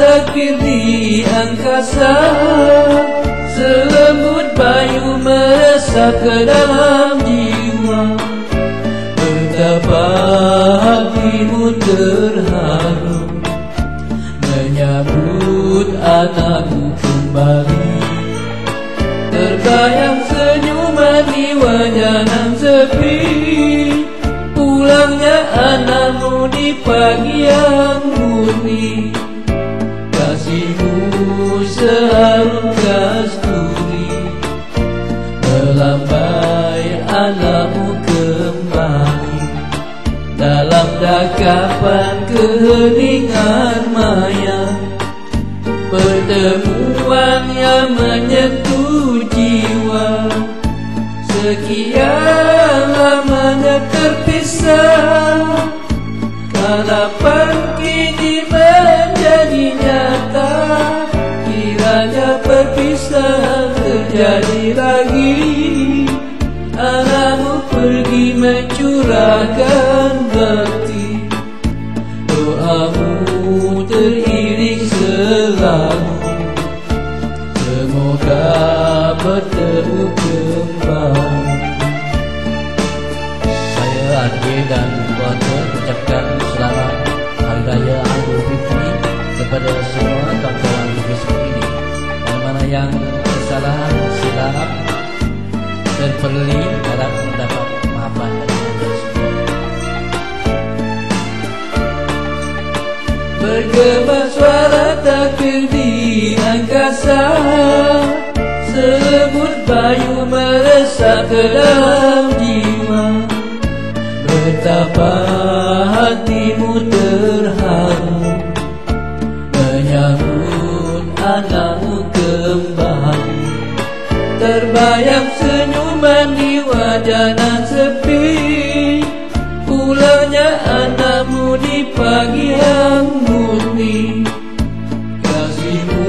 takbir di angkasa. Selembut bayu meresap ke dalam jiwa. Betapa hatimu terharu. Menyambut anakmu kembali. Terbayang senyuman di wajah nan sepi Anakmu kembali Dalam dakapan keheningan maya. Pertemuan yang menyentuh jiwa. Sekian lamanya terpisah. Harapan kini mencurahkan bakti Doamu teriring selalu. Semoga bertemu kembali. Saya Andi dan keluarga mengucapkan selamat Hari Raya Idul Fitri kepada semua kawan-kawan Facebook ini. Mana-mana yang kesalahan, silap, dan perli Bergema suara takbir di angkasa Selembut bayu meresap ke dalam jiwa. Betapa hatimu terharu Menyambut anakmu kembali. Terbayang senyuman di wajah nan sepi Pulangnya anakmu di pagi yang murni. Kasihmu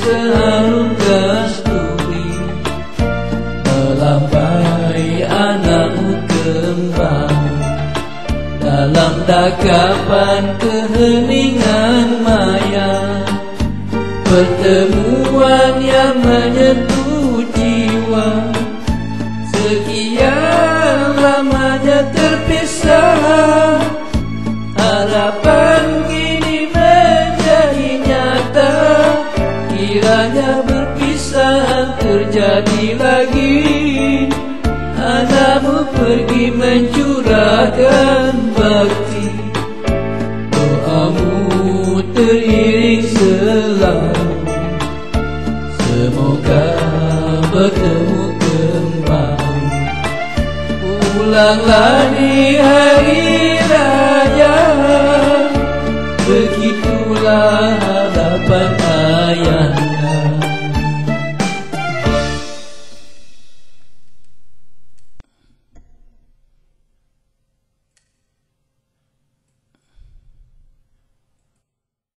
seharum kasturi. Melambai anakmu kembali. Dalam dakapan keheningan maya. Pertemuan yang menyentuh jiwa. Sekian lamanya Kiranya berpisah terjadi lagi. Anakmu pergi mencurahkan bakti. Doamu teriring selalu Semoga bertemu kembali. Pulanglah di hari raya. Begitulah पताय